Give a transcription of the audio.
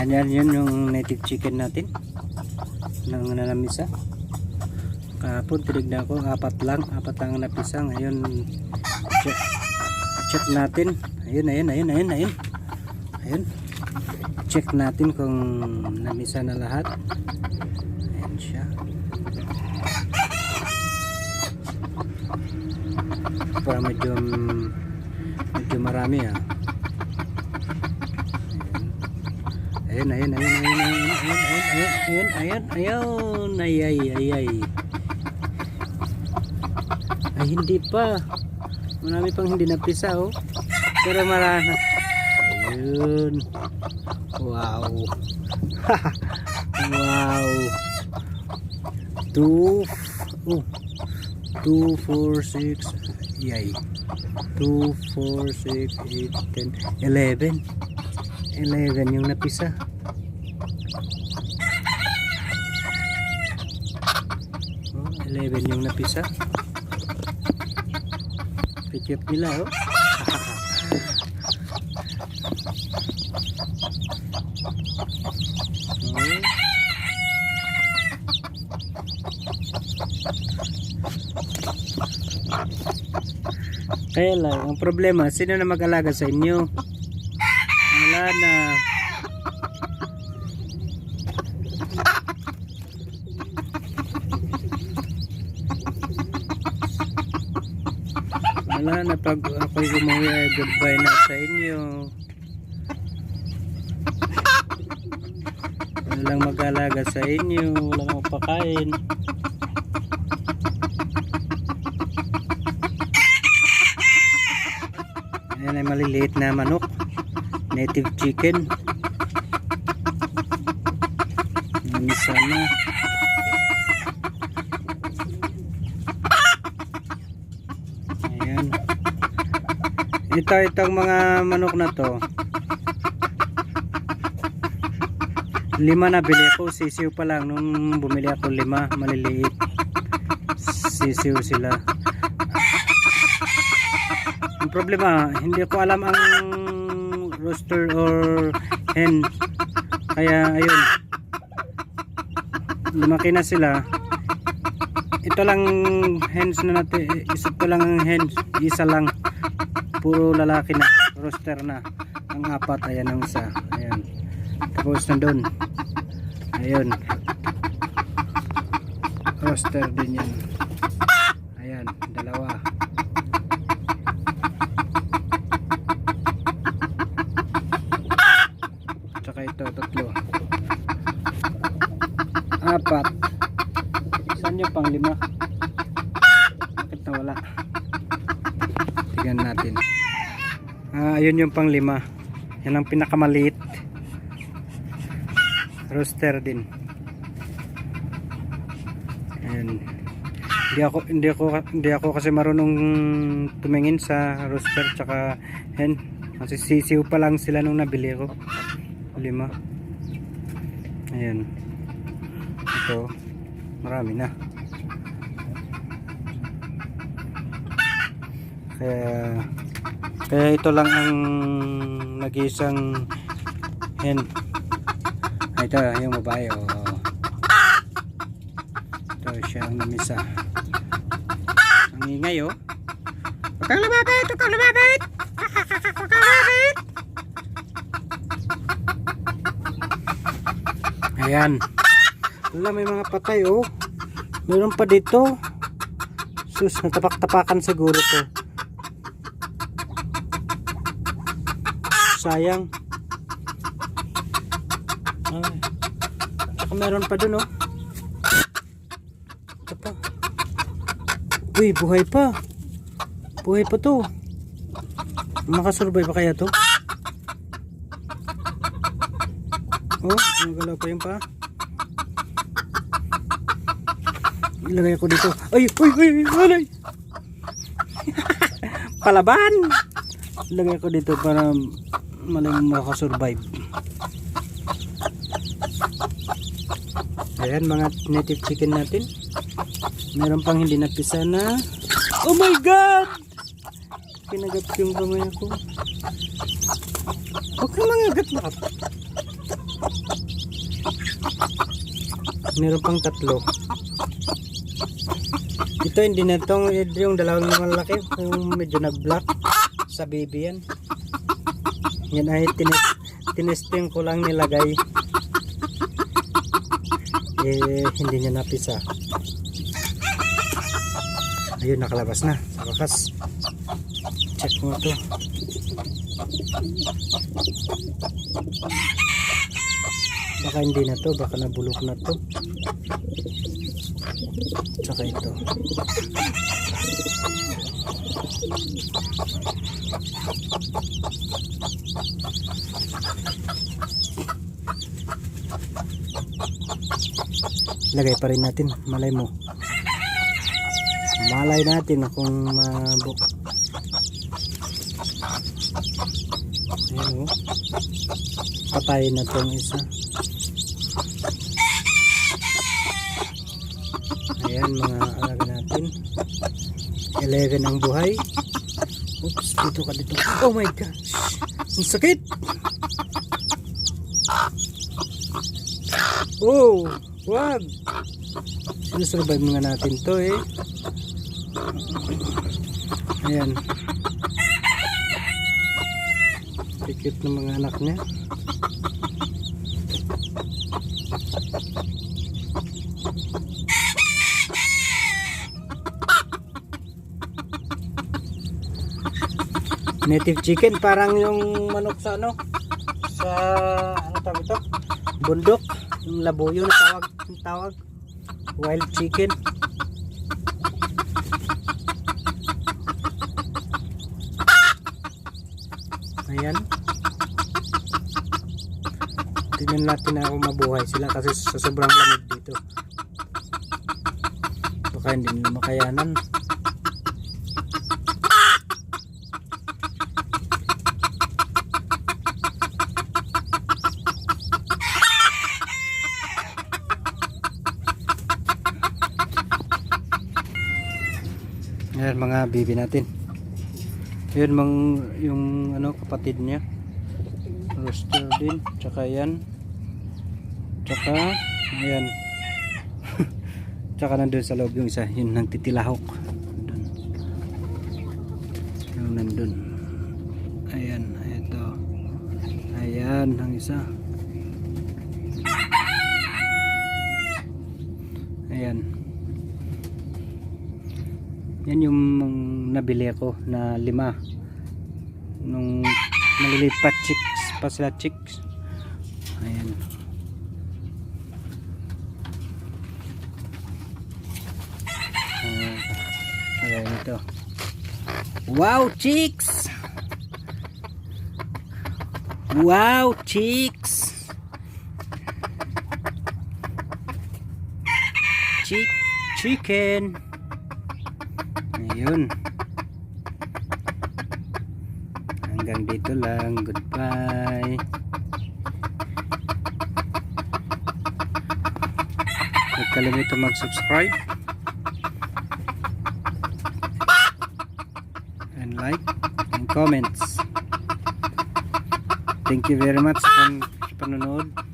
Yan, yan, yun yung native chicken natin. Nang nanamisa. Kahapon, tinignan ko, apat lang. Apat lang ang napisa. Ngayon, check, check natin. Ayun, ayun, ayun, ayun, ayun. Ayun. Check natin kung namisa na lahat. Ayan siya. Para medyo, medyo marami ah. Ayun, ayun, ayun, ayun, ayun, ayun, ayun, ayun, ayun, ay, ay, ay, ay. Hindi pa. Marami pang hindi napisa, oh. Pero marami. Ayun. Wow. wow. Two, oh. Two, four, six, yay. Two, four, six, eight, ten, eleven. 11 yung napisa. Oh, 11 yung napisa. Picture nila oh. oh. Kaya lang, ang problema, sino na mag-alaga sa inyo? Wala na. Wala na pag ako'y umuwi ay goodbye na sa inyo. Walang mag-alaga sa inyo, walang mapakain. Ayan ay maliliit na manok native chicken. Namisa na ayan. Ito itong mga manok na to. Lima na bili ko sisiw pa lang. Nung bumili ako lima. Maliliit. Sisiw sila. Ang problema hindi ko alam ang rooster or hen. Kaya ayun. Lumaki na sila. Ito lang hens na natin isa pa lang ang hens isa lang. Puro lalaki na. Rooster na. Ang apat ayan ang isa. Ayan. Tapos na doon ayun. Rooster din yan. Ayan dalawa tsaka ito tatlo. Apat. Saan yung pang lima bakit nawala? Tignan natin. Ah, ayun yung pang lima yan ang pinakamaliit. Rooster din. Ayan. Hindi ako hindi ako hindi ako kasi marunong tumingin sa rooster tsaka hen kasi sisiw pa lang sila nung nabili ko lima. Ayan. Ito. Marami na. Kaya kaya ito lang ang nag-isang hen. Ito yung babae oh. ito siya ang namisa. Ang ingay oh. Huwag kang lumapit huwag kang lumapit huwag kang lumapit Ayan. Wala may mga patay oh. Meron pa dito. Sus, natapak-tapakan siguro to. Sayang. Ay. Meron pa dun oh. Ito. Uy, buhay pa. Buhay pa to. Makasurvive pa kaya to? Oh, gumagalaw pa yung pa. Ilagay ako dito. Ay, uy, uy, alay. Palaban. Ilagay ako dito para malang makasurvive. Ayan, mga native chicken natin. Meron pang hindi napisa na. Oh my God! Kinagat ko yung kamay ko. Huwag kang mangagat na Meron pang tatlo. Ito hindi na itong yung dalawang malaki, yung medyo nag-black sa baby yan. Yan ay tinis, tinesting ko lang nilagay. Eh, hindi niya napisa. Ayun, nakalabas na. Sa wakas. Check mo to. Baka hindi na to, baka nabulok na to. Tsaka ito. Lagay pa rin natin, malay mo. Malay natin kung mabuk. Ayan o. Patayin na tong isa. Ayan mga alaga natin. 11 ang buhay. Oops, dito ka dito. Oh my gosh. Ang sakit. Oh, wag. Sinusurvive mga natin to eh. Ayan. Cute ng mga anak niya. Native chicken parang yung manok sa ano? Sa ano tawag ito? Bundok. Yung labuyo na tawag yung tawag. Wild chicken. Ayan. Tingnan natin na kung mabuhay sila kasi sa sobrang lamig dito. Baka hindi nila makayanan Ayan mga bibi natin. Ayan mang yung ano kapatid niya. Rooster din. Tsaka yan. Tsaka ayan. Tsaka nandun sa loob yung isa. Yun nagtitilahok. Dun. Yung nandun. Ayan. Ito. Ayan ang isa. Ayan. Yan yung nabili ako na lima. Nung maliliit pa chicks pa sila chicks. Ayan. Ah, Ayan ito. Wow, chicks! Wow, chicks! Chick chicken. Ayun. Hanggang dito lang. Goodbye. Huwag kalimutan mag-subscribe. And like and comments. Thank you very much sa panonood.